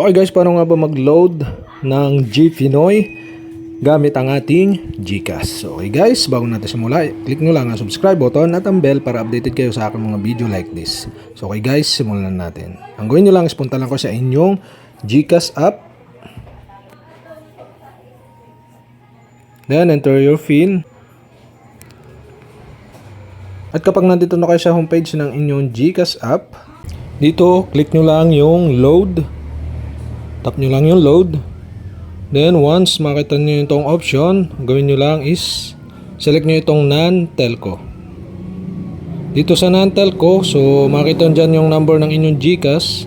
Okay guys, paano nga ba mag-load ng GFinoy gamit ang ating GCash? Okay guys, bago natin simula, click nyo lang ang subscribe button at ang bell para updated kayo sa aking mga video like this. So okay guys, simulan na natin. Ang gawin nyo lang is punta lang ko sa inyong GCash app. Then, enter your PIN. At kapag nandito na kayo sa homepage ng inyong GCash app, dito, click nyo lang yung load. Tap nyo lang yung load. Then, once makita nyo itong option, gawin nyo lang is select nyo itong non-telco. Dito sa non-telco, so makita dyan yung number ng inyong GCash.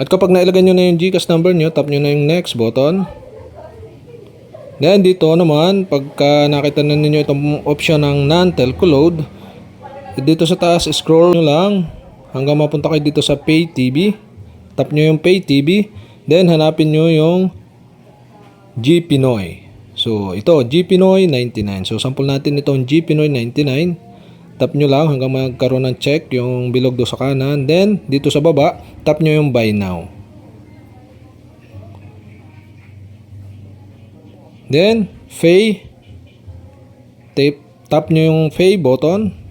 At kapag nailagay nyo na yung GCash number nyo, tap nyo na yung next button. Then dito naman, pagka nakita na ninyo itong option ng non-telco load, dito sa taas, scroll nyo lang hanggang mapunta kayo dito sa Pay TV. Tap nyo yung Pay TV. Then hanapin nyo yung G Pinoy. So ito, G Pinoy 99. So sample natin itong G Pinoy 99. Tap nyo lang hanggang magkaroon ng check yung bilog do sa kanan. Then dito sa baba, tap nyo yung Buy Now. Then, Pay. Tap, tap nyo yung Pay button.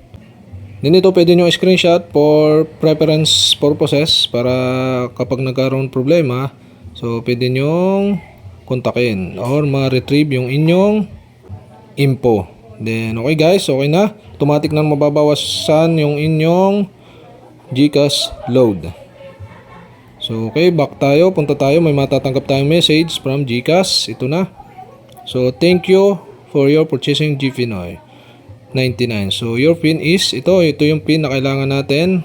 Then ito pwede nyo screenshot for preference purposes para kapag nagkaroon problema, so pwede nyo kontakin or ma-retrieve yung inyong info. Then okay guys, okay na. Automatic na mababawasan yung inyong GCash load. So okay, back tayo. Punta tayo. May matatanggap tayong message from GCash. Ito na. So thank you for your purchasing GFinoy. 99. So your pin is ito, ito yung pin na kailangan natin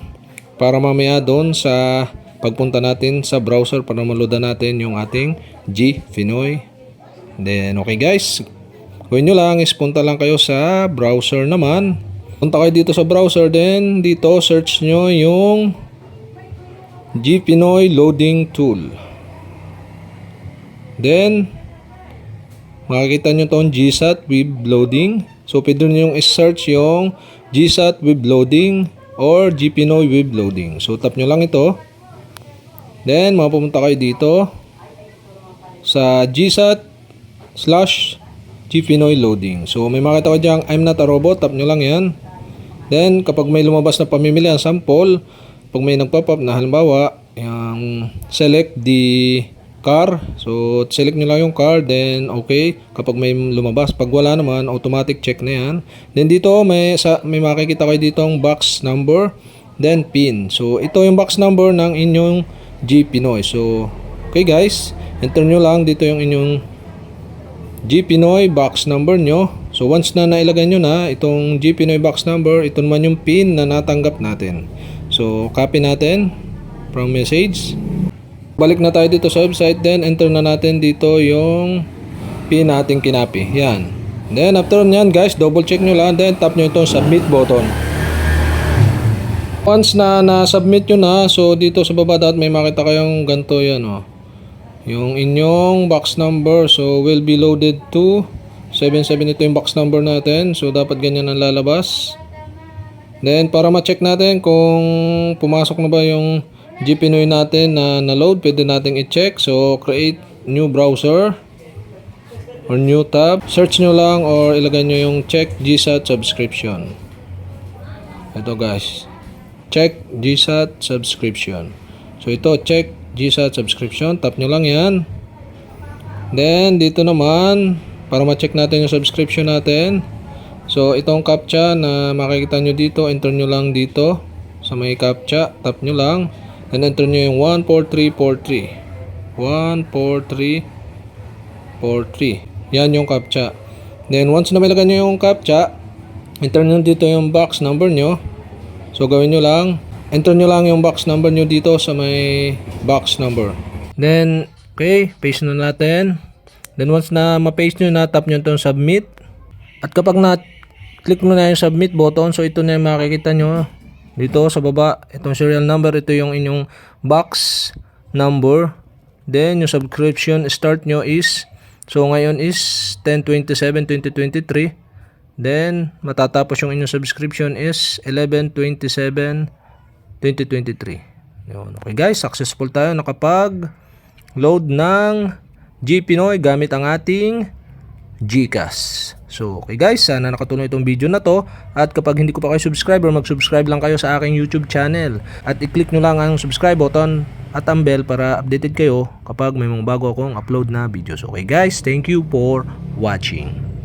para mamaya doon sa pagpunta natin sa browser para maluda natin yung ating G Finoy. Then okay guys, gawin nyo lang is punta lang kayo sa browser naman. Punta kayo dito sa browser then dito search nyo yung G Pinoy loading tool. Then makikita nyo tong GSAT web loading. So, pwede nyo yung search yung GSAT web loading or GPinoy web loading. So, tap nyo lang ito. Then, mapupunta kayo dito sa GSAT slash GPinoy loading. So, may makita ko dyan, I'm not a robot. Tap nyo lang yan. Then, kapag may lumabas na pamimili ang sample, pag may nagpop up na halimbawa, yung select the car. So, select nyo lang yung car, then okay. Kapag may lumabas, pag wala naman, automatic check na yan. Then dito, may, sa, may makikita kayo dito ang box number, then pin. So, ito yung box number ng inyong G Pinoy. So, okay guys, enter nyo lang dito yung inyong G Pinoy box number nyo. So, once na nailagay nyo na itong G Pinoy box number, ito naman yung pin na natanggap natin. So, copy natin from message. Balik na tayo dito sa website, then enter na natin dito yung pin nating kinapi. Yan. Then after nyan guys, double check nyo lang, then tap nyo itong submit button. Once na na-submit nyo na, so dito sa baba dapat may makita kayong ganito yan oh. Yung inyong box number, so will be loaded to 77 ito yung box number natin. So dapat ganyan ang lalabas. Then para ma-check natin kung pumasok na ba yung GPinoy natin na na-load, pwede nating i-check. So, create new browser or new tab. Search nyo lang or ilagay nyo yung check GSAT subscription. Ito guys. Check GSAT subscription. So, ito check GSAT subscription. Tap nyo lang yan. Then, dito naman, para ma-check natin yung subscription natin. So, itong captcha na makikita nyo dito, enter nyo lang dito sa may captcha. Tap nyo lang. Then enter nyo yung 14343. 14343. Yan yung captcha. Then once na malagay nyo yung captcha, enter nyo dito yung box number nyo. So gawin nyo lang, enter nyo lang yung box number nyo dito sa may box number. Then, okay, paste na natin. Then once na ma-paste nyo na, tap nyo itong submit. At kapag na click mo na yung submit button, so ito na yung makikita nyo dito sa baba, itong serial number, ito yung inyong box number. Then, yung subscription start nyo is, so ngayon is 10-27-2023. Then, matatapos yung inyong subscription is 11-27-2023. Yun. Okay guys, successful tayo nakapag load ng GPinoy gamit ang ating GCash. So, okay guys, sana nakatulong itong video na to. At kapag hindi ko pa kayo subscriber, mag-subscribe lang kayo sa aking YouTube channel. At i-click nyo lang ang subscribe button at ang bell para updated kayo kapag may mga bago akong upload na videos. Okay guys, thank you for watching.